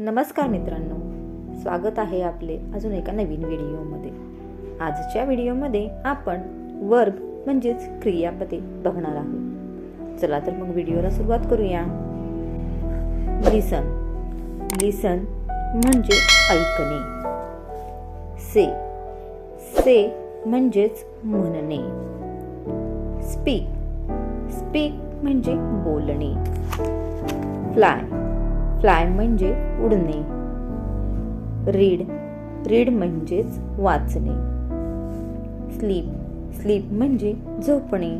नमस्कार मित्रांनो. स्वागत आहे आपले अजून एका नवीन व्हिडिओमध्ये. आजच्या व्हिडिओमध्ये आपण वर्ब म्हणजेच क्रियापदे बघणार आहोत. चला तर मग व्हिडिओला सुरुवात करूया. लिसन. लिसन म्हणजे ऐकणे. से. से म्हणजेच म्हणणे. स्पीक. स्पीक म्हणजे बोलणे. फ्लाय. फ्लाय म्हणजे उडणे. रीड रीड म्हणजेच वाचणे. स्लीप स्लीप म्हणजे झोपणे.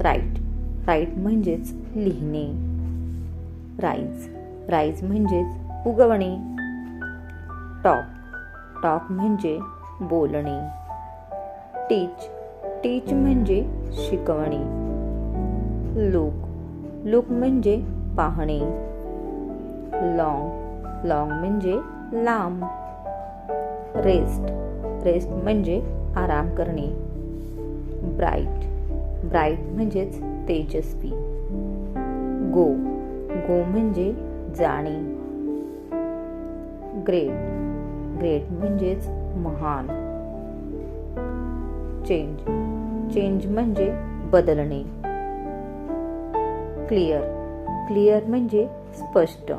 राईट राईट म्हणजेच लिहिणे. राईज राईज म्हणजेच उगवणे. टॉक टॉक म्हणजे बोलणे. टीच टीच म्हणजे शिकवणे. लोक लोक म्हणजे पाहणे. लॉंग लॉंग म्हणजे लांब. रेस्ट रेस्ट म्हणजे आराम करणे. ब्राईट ब्राईट म्हणजेच तेजस्वी. गो गो म्हणजे जाणे. ग्रेट ग्रेट म्हणजेच महान. चेंज चेंज म्हणजे बदलणे. क्लिअर क्लिअर म्हणजे स्पष्ट.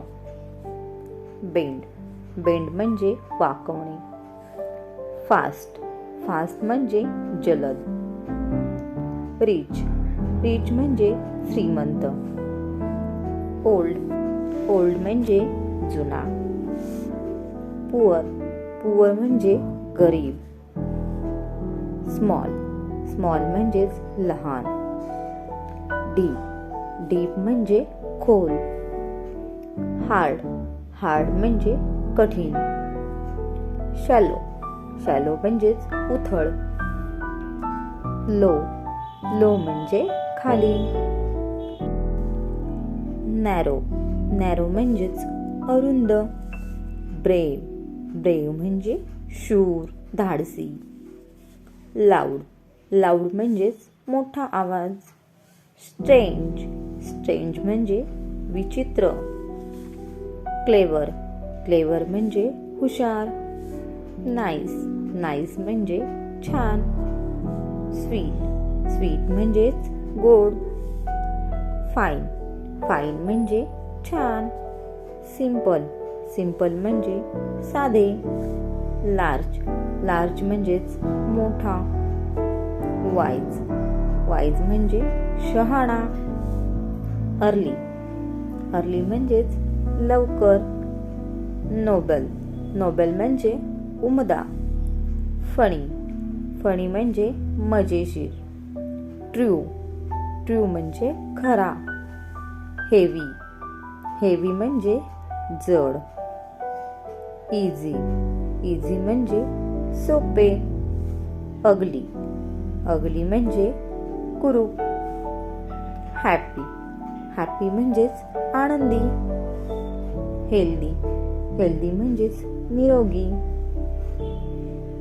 बेंड. बेंड म्हणजे वाकवणे. फास्ट. फास्ट म्हणजे जलद. रिच. रिच म्हणजे श्रीमंत. ओल्ड. ओल्ड म्हणजे जुना. पुअर. पुअर म्हणजे गरीब. स्मॉल. स्मॉल म्हणजेच लहान. डीप. डीप म्हणजे खोल. हार्ड. हार्ड म्हणजे कठीण. शॅलो शॅलो म्हणजेच उथळ. लो लो म्हणजे खाली. नॅरो नॅरो म्हणजेच अरुंद. ब्रेव ब्रेव म्हणजे शूर धाडसी. लाऊड लाऊड म्हणजेच मोठा आवाज. स्ट्रेंज स्ट्रेंज म्हणजे विचित्र. क्लेवर क्लेवर म्हणजे हुशार. नाईस नाईस म्हणजे छान. स्वीट स्वीट म्हणजेच गोड. फाईन फाईन म्हणजे छान. सिंपल सिंपल म्हणजे साधे. लार्ज लार्ज म्हणजेच मोठा. वाईज वाईज म्हणजे शहाणा. अर्ली अर्ली म्हणजेच लवकर नोबल. नोबेल म्हणजे उमदा. फणी. फणी म्हणजे मजेशीर. ट्रू. ट्रू म्हणजे खरा. हेवी. हेवी म्हणजे जड. इझी. इझी म्हणजे सोपे. अगली. अगली म्हणजे कुरूप. हॅपी हॅपी म्हणजेच आनंदी. हेल्दी. हेल्दी म्हणजेच निरोगी.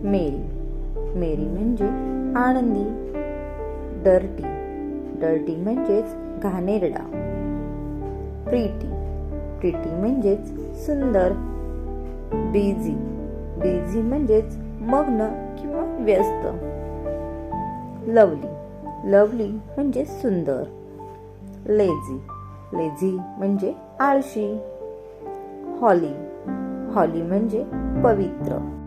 मेरी मेरी म्हणजे आनंदी. डर्टी. डर्टी म्हणजेच घाणेरडा. प्रीटी. प्रीटी म्हणजेच सुंदर. बिझी. बिझी म्हणजेच मग्न किंवा व्यस्त. लवली. लवली म्हणजे सुंदर. लेझी. लेझी म्हणजे आळशी. हॉली. हॉली म्हणजे पवित्र.